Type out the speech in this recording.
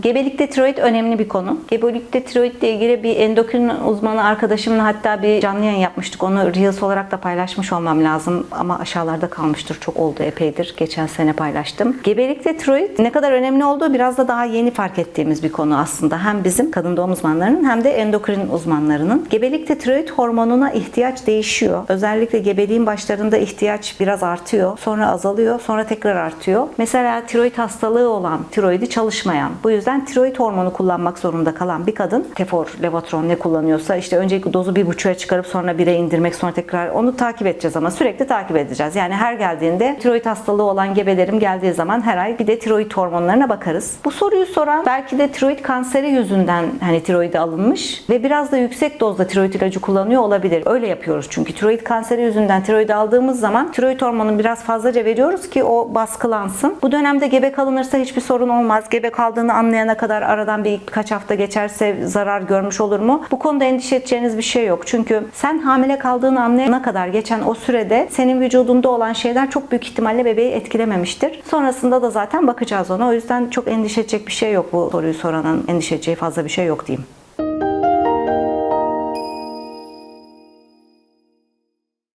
Gebelikte tiroid önemli bir konu. Gebelikte tiroidle ilgili bir endokrin uzmanı arkadaşımla hatta bir canlı yayın yapmıştık. Onu Reels olarak da paylaşmış olmam lazım ama aşağılarda kalmıştır. Çok oldu epeydir. Geçen sene paylaştım. Gebelikte tiroid ne kadar önemli olduğu biraz da daha yeni fark ettiğimiz bir konu aslında. Hem bizim kadın doğum uzmanlarının hem de endokrin uzmanlarının. Gebelikte tiroid hormonuna ihtiyaç değişiyor. Özellikle gebeliğin başlarında ihtiyaç biraz artıyor. Sonra azalıyor. Sonra tekrar artıyor. Mesela tiroid hastalığı olan, tiroidi çalışmayan, bu yüzden tiroid hormonu kullanmak zorunda kalan bir kadın tefor, levotron ne kullanıyorsa işte öncelikle dozu bir buçuğa çıkarıp sonra bire indirmek sonra tekrar onu takip edeceğiz ama sürekli takip edeceğiz. Yani her geldiğinde tiroid hastalığı olan gebelerim geldiği zaman her ay bir de tiroid hormonlarına bakarız. Bu soruyu soran belki de tiroid kanseri yüzünden hani tiroidi alınmış ve biraz da yüksek dozda tiroid ilacı kullanıyor olabilir. Öyle yapıyoruz çünkü tiroid kanseri yüzünden tiroid aldığımız zaman tiroid hormonunu biraz fazlaca veriyoruz ki o baskılansın. Bu dönemde gebe kalınırsa hiçbir sorun olmaz. Gebe kaldığını anlayana kadar aradan bir birkaç hafta geçerse zarar görmüş olur mu? Bu konuda endişe edeceğiniz bir şey yok. Çünkü sen hamile kaldığını anlayana kadar geçen o sürede senin vücudunda olan şeyler çok büyük ihtimalle bebeği etkilememiştir. Sonrasında da zaten bakacağız ona. O yüzden çok endişe edecek bir şey yok bu soruyu soranın endişe edeceği fazla bir şey yok diyeyim.